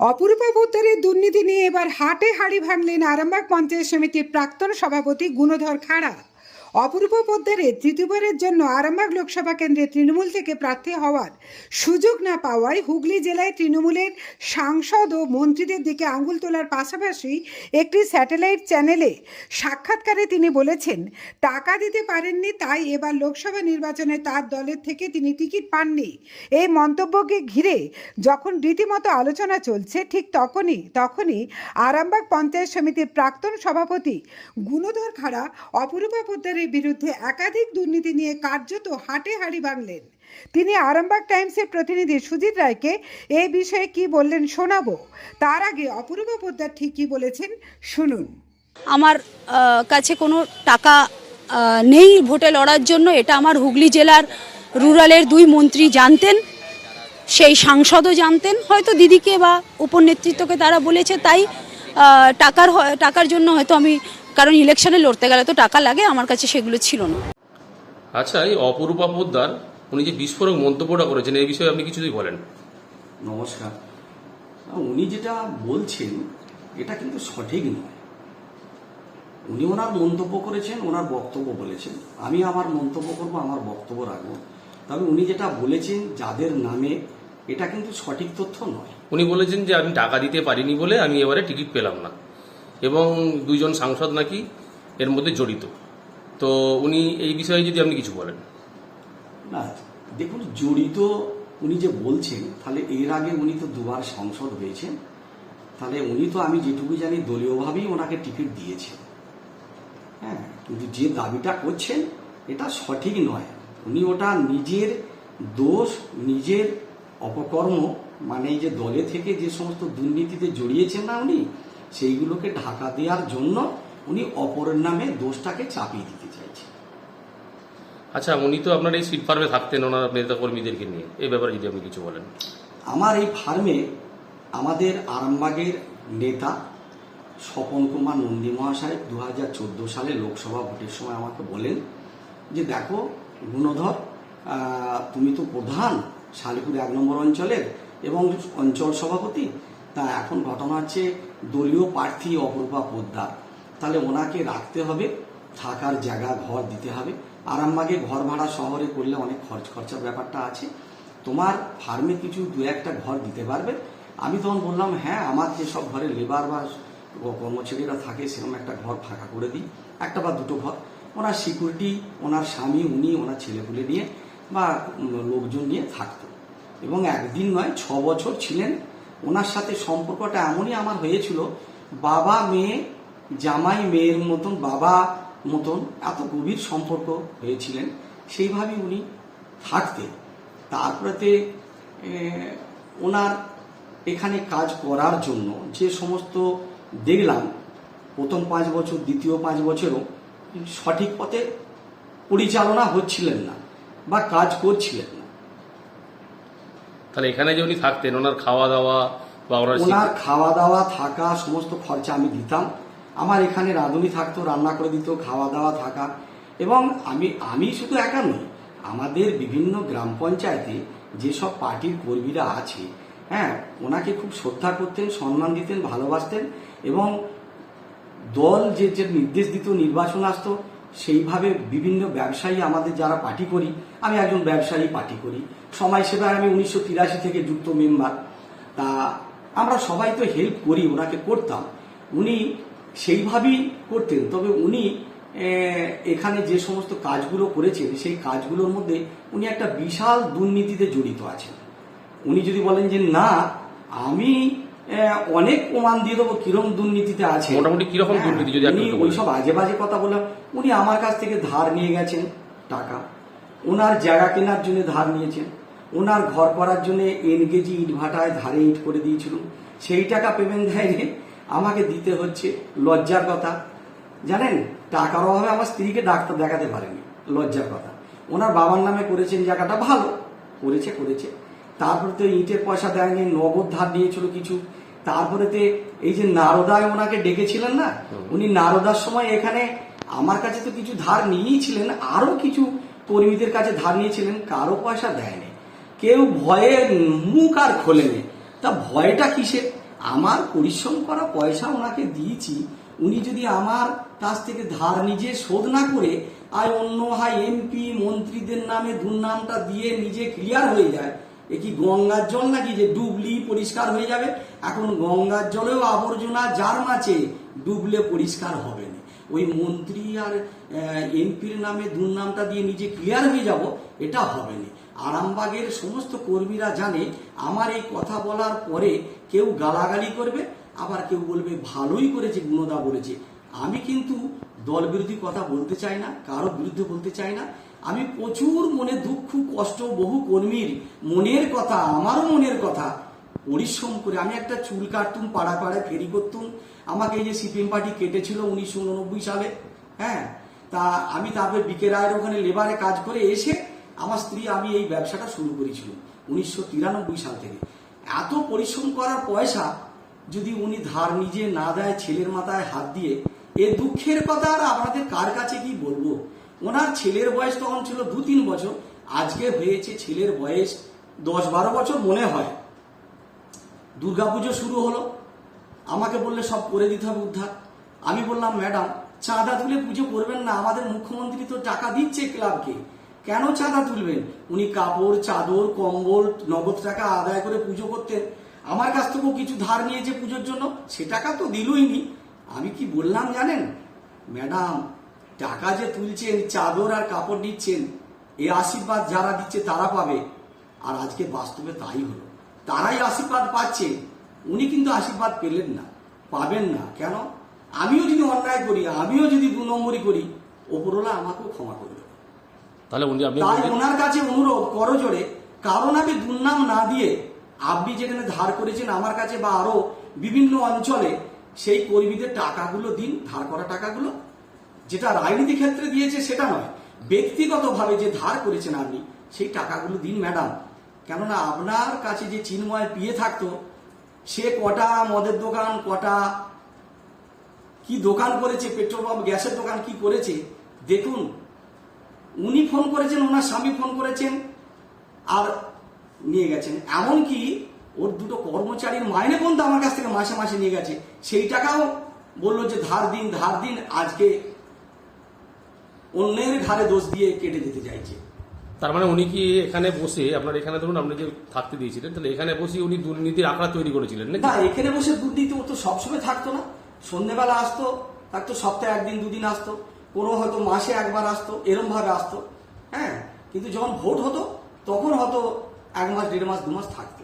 অপরূপা বোদ্ধারের দুর্নীতি নিয়ে এবার হাটে হাড়ি ভাঙলেন আরামবাগ পঞ্চায়েত সমিতির প্রাক্তন সভাপতি গুণধর খাড়া। অপরূপা পোদ্দারের তৃতীয়বারের জন্য আরামবাগ লোকসভা কেন্দ্রে তৃণমূল থেকে প্রার্থী হওয়ার সুযোগ না পাওয়ায় হুগলি জেলায় তৃণমূলের সাংসদ ও মন্ত্রীদের দিকে আঙুল তোলার পাশাপাশি একটি স্যাটেলাইট চ্যানেলে সাক্ষাৎকারে তিনি বলেছেন, টাকা দিতে পারেননি, তাই এবার লোকসভা নির্বাচনে তার দলের থেকে তিনি টিকিট পাননি। এই মন্তব্যকে ঘিরে যখন রীতিমতো আলোচনা চলছে, ঠিক তখনই তখনই আরামবাগ পঞ্চায়েত সমিতির প্রাক্তন সভাপতি গুণধর খাড়া অপরূপা পোদ্দারের বিরুদ্ধে একাধিক দুর্নীতি নিয়ে কার্যত হাটে হাড়ি ভাঙলেন তিনি আরামবাগ টাইমসের প্রতিনিধি সুজিত রায়কে এ বিষয়ে কি বললেন শোনাবো। তার আগে অপরূপা পোদ্দার ঠিক কি বলেছেন শুনুন। আমার কাছে কোনো টাকা নেই ভোটে লড়ার জন্য। এটা আমার হুগলি জেলার রুরালের দুই মন্ত্রী জানতেন, সেই সাংসদও জানতেন। হয়তো দিদিকে বা উপনেতৃত্বকে তারা বলেছে, তাই টাকার টাকার জন্য হয়তো আমি কারণ ইলেকশনে লড়তে গেলে তো টাকা লাগে আমার কাছে সেগুলো ছিল না। আচ্ছা এই অপরূপা পোদ্দার উনি যে বিস্ফোরক মন্তব্যটা করেছেন এই বিষয়ে আপনি কিছু যদি বলেন নমস্কার। উনি যেটা বলছেন এটা কিন্তু সঠিক নয়। উনি ওনার মন্তব্য করেছেন ওনার বক্তব্য বলেছেন। আমি আমার মন্তব্য করব আমার বক্তব্য রাখব। তবে উনি যেটা বলেছেন যাদের নামে এটা কিন্তু সঠিক তথ্য নয়। উনি বলেছেন যে আমি টাকা দিতে পারিনি বলে আমি এবারে টিকিট পেলাম না। এবং দুইজন সাংসদ নাকি এর মধ্যে জড়িত। তো উনি এই বিষয়ে যদি আপনি কিছু বলেন। না, দেখুন, জড়িত উনি যে বলছেন, তাহলে এর আগে উনি তো দুবার সংসদ হয়েছেন। তাহলে উনি তো আমি যেটুকু জানি দলীয়ভাবেই ওনাকে টিকিট দিয়েছেন। হ্যাঁ কিন্তু যে দাবিটা করছেন, এটা সঠিক নয়। উনি ওটা নিজের দোষ, নিজের অপকর্ম মানে এই যে দলে থেকে যে সমস্ত দুর্নীতিতে জড়িয়েছেন না উনি সেইগুলোকে ঢাকা দেওয়ার জন্য উনি অপরের নামে দোষটাকে চাপিয়ে দিতে চাইছেন আচ্ছা উনি তো আপনার এই সিট ফার্মে থাকতেন ওনার নেতা কর্মীদেরকে নিয়ে। এই ব্যাপারে যদি আপনি কিছু বলেন। আমার এই ফার্মে আমাদের আরামবাগের নেতা স্বপন কুমার নন্দী মহাশয় দু হাজার চোদ্দ সালে লোকসভা ভোটের সময় আমাকে বলেন যে দেখো গুণধর তুমি তো প্রধান শালিপুর এক নম্বর অঞ্চলের এবং অঞ্চল সভাপতি তা এখন ঘটনা হচ্ছে দলীয় প্রার্থী অপরূপা পোদ্দার। তাহলে ওনাকে রাখতে হবে, থাকার জায়গা, ঘর দিতে হবে। আরামবাগে ঘর ভাড়া শহরে করলে অনেক খরচ খরচার ব্যাপারটা আছে। তোমার ফার্মে কিছু দু একটা ঘর দিতে পারবে। আমি তখন বললাম হ্যাঁ আমার যেসব ঘরে লেবার বা কর্মচারীরা থাকে, সেরকম একটা ঘর ফাঁকা করে দিই। একটা বা দুটো ঘর। ওনার সিকিউরিটি ওনার স্বামী, উনি ওনার ছেলেপুলে নিয়ে বা লোকজন নিয়ে থাকতো। এবং একদিন নয়, ছ বছর ছিলেন ওনার সাথে সম্পর্কটা এমনই আমার হয়েছিল, বাবা মেয়ে, জামাই মেয়ের মতন, বাবা মতন এত গভীর সম্পর্ক হয়েছিলেন, সেইভাবেই উনি থাকতেন। তারপরেতে ওনার এখানে কাজ করার জন্য যে সমস্ত দেখলাম, প্রথম পাঁচ বছর, দ্বিতীয় পাঁচ বছরও সঠিক পথে পরিচালনা হচ্ছিলেন না বা কাজ করছিলেন না। তাহলে এখানে যে উনি থাকতেন ওনার খাওয়া দাওয়া বা ওনার ওনার খাওয়া দাওয়া থাকা সমস্ত খরচা আমি দিতাম। আমার এখানে রাঁধুনি থাকতো রান্না করে দিত খাওয়া দাওয়া থাকা। এবং আমি আমি শুধু একা নই আমাদের বিভিন্ন গ্রাম পঞ্চায়েতে যেসব পার্টির কর্মীরা আছে হ্যাঁ ওনাকে খুব শ্রদ্ধা করতেন সম্মান দিতেন ভালোবাসতেন এবং দল যে যে নির্দেশ দিত নির্বাচন আসতো সেইভাবে বিভিন্ন ব্যবসায়ী আমাদের যারা পার্টি করি, আমি একজন ব্যবসায়ী পার্টি করি। সময় সেবায় আমি উনিশশো তিরাশি থেকে যুক্ত মেম্বার। তা আমরা সবাই তো হেল্প করি, ওনাকে করতাম। উনি সেইভাবেই করতেন। তবে উনি এখানে যে সমস্ত কাজগুলো করেছেন, সেই কাজগুলোর মধ্যে উনি একটা বিশাল দুর্নীতিতে জড়িত আছেন। উনি যদি বলেন যে, না, আমি অনেক প্রমাণ দিয়ে দেবো কিরম দুর্নীতিতে আছে। মোটামুটি কীরকম হ্যাঁ, দুর্নীতি যদি উনি ওইসব আজে বাজে কথা বললাম উনি আমার কাছ থেকে ধার নিয়ে গেছেন টাকা। ওনার জায়গা কেনার জন্য ধার নিয়েছেন। ওনার ঘর করার জন্য এনগেজি ইট ভাটায় ধারে ইট করে দিয়েছিল। সেই টাকা পেমেন্ট দেয়নি আমাকে দিতে হচ্ছে। লজ্জার কথা। জানেন টাকার অভাবে আমার স্ত্রীকে ডাক্তার দেখাতে পারেনি। লজ্জার কথা। ওনার বাবার নামে করেছেন জায়গাটা ভালো। করেছে করেছে। তারপরে তো ইটের পয়সা দেয়নি নগদ ধার নিয়েছিল কিছু। তারপরেতে এই যে নারদায় ওনাকে ডেকেছিলেন না উনি নারদার সময় এখানে আমার কাছে তো কিছু ধার নিয়েছিলেন আরও কিছু কর্মীদের কাছে ধার নিয়েছিলেন কারও পয়সা দেয়নি। কেউ ভয়ে মুখ আর খোলেনি। তা ভয়টা কিসের আমার পরিশ্রম করা পয়সা ওনাকে দিয়েছি উনি যদি আমার কাছ থেকে ধার নিজে শোধ না করে আর অন্য হয় এমপি মন্ত্রীদের নামে দুর্নামটা দিয়ে নিজে ক্লিয়ার হয়ে যায় এ কি গঙ্গার জল নাকি যে ডুবলি পরিষ্কার হয়ে যাবে? এখন গঙ্গার জলেও আবর্জনা যার মাছে ডুবলে পরিষ্কার হবে না। ওই মন্ত্রী আর এমপির নামে দুর্নামটা দিয়ে নিজে ক্লিয়ার হয়ে যাব, এটা হবে না। আরামবাগের সমস্ত কর্মীরা জানে, আমার এই কথা বলার পরে কেউ গালাগালি করবে, আবার কেউ বলবে ভালোই করেছে, গুণদা বলেছে। আমি কিন্তু দল বিরোধী কথা বলতে চাই না, কারও বিরুদ্ধে বলতে চাই না। আমি প্রচুর মনে দুঃখ, কষ্ট, বহু কর্মীর মনের কথা আমারও মনের কথা পরিশ্রম করে আমি একটা চুল কাটতুম, পাড়া পাড়ায় ফেরি করতুম। আমাকে এই যে সিপিএম পার্টি কেটেছিল উনিশশো উননব্বই সালে হ্যাঁ? তা আমি তারপরে বিকে রায়ের ওখানে লেবারে কাজ করে এসে আমার স্ত্রী, আমি এই ব্যবসাটা শুরু করেছিলাম উনিশশো সাল থেকে। এত পরিশ্রম করার পয়সা যদি উনি ধার নিজে না দেয়, ছেলের মাথায় হাত দিয়ে, এ দুঃখের কথা আর আপনাদের কার কাছে কি বলব? ওনার ছেলের বয়স তখন ছিল দু তিন বছর, আজকে হয়েছে ছেলের বয়স দশ বারো বছর মনে হয়। দুর্গাপুজো শুরু হলো, আমাকে বললে সব করে দিতে হবে উদ্ধার। আমি বললাম, ম্যাডাম, চাঁদা তুলে পুজো করবেন না, আমাদের মুখ্যমন্ত্রী তো টাকা দিচ্ছে ক্লাবকে। কেন চাঁদা তুলবেন? উনি কাপড়, চাদর, কম্বল, নগদ টাকা আদায় করে পুজো করতেন। আমার কাছ থেকেও কিছু ধার নিয়েছে পুজোর জন্য, সে টাকা তো দিলই নি। আমি কি বললাম জানেন? ম্যাডাম টাকা যে তুলছেন চাদর আর কাপড় নিচ্ছেন এ আশীর্বাদ যারা দিচ্ছে তারা পাবে। আর আজকে বাস্তবে তাই হলো। তারাই আশীর্বাদ পাচ্ছে। উনি কিন্তু আশীর্বাদ পেলেন না পাবেন না। কেন? আমিও যদি অন্যায় করি আমিও যদি দু নম্বরই করি ওপরওয়ালা আমাকেও ক্ষমা করবে তাহলে উনি আপনি তাই ওনার কাছে অনুরোধ করজোরে কারণ আমি দুর্নাম না দিয়ে আপনি যেখানে ধার করেছেন আমার কাছে বা আরও বিভিন্ন অঞ্চলে সেই কর্মীদের টাকাগুলো দিন ধার করা টাকাগুলো যেটা রাজনীতি ক্ষেত্রে দিয়েছে সেটা নয়, ব্যক্তিগতভাবে যে ধার করেছেন আপনি, সেই টাকাগুলো দিন, ম্যাডাম। কেননা আপনার কাছে যে চিন্ময় পিয়ে থাকতো, সে কটা মদের দোকান, কটা কি দোকান করেছে, পেট্রোল পাম্প, গ্যাসের দোকান কি করেছে, দেখুন, উনি ফোন করেছেন, ওনার স্বামী ফোন করেছেন, আর নিয়ে গেছেন। এমনকি ওর দুটো কর্মচারীর মাইনে পর্যন্ত আমার কাছ থেকে মাসে মাসে নিয়ে গেছে। সেই টাকাও বলল যে, ধার দিন ধার দিন, আজকে অন্যের ঘাড়ে দোষ দিয়ে কেটে দিতে চাইছে। তার মানে উনি কি এখানে বসে আপনার এখানে ধরুন আপনি যে থাকতে দিয়েছিলেন তাহলে এখানে বসে উনি দুর্নীতির আঁকড়া তৈরি করেছিলেন না এখানে বসে দুর্নীতি ও তো সবসময় থাকতো না। সন্ধ্যেবেলা আসতো থাকতো সপ্তাহে একদিন দুদিন আসতো কোনো হয়তো মাসে একবার আসতো এরম ভাবে আসতো। হ্যাঁ কিন্তু যখন ভোট হতো তখন হয়তো এক মাস দেড় মাস দু মাস থাকতো।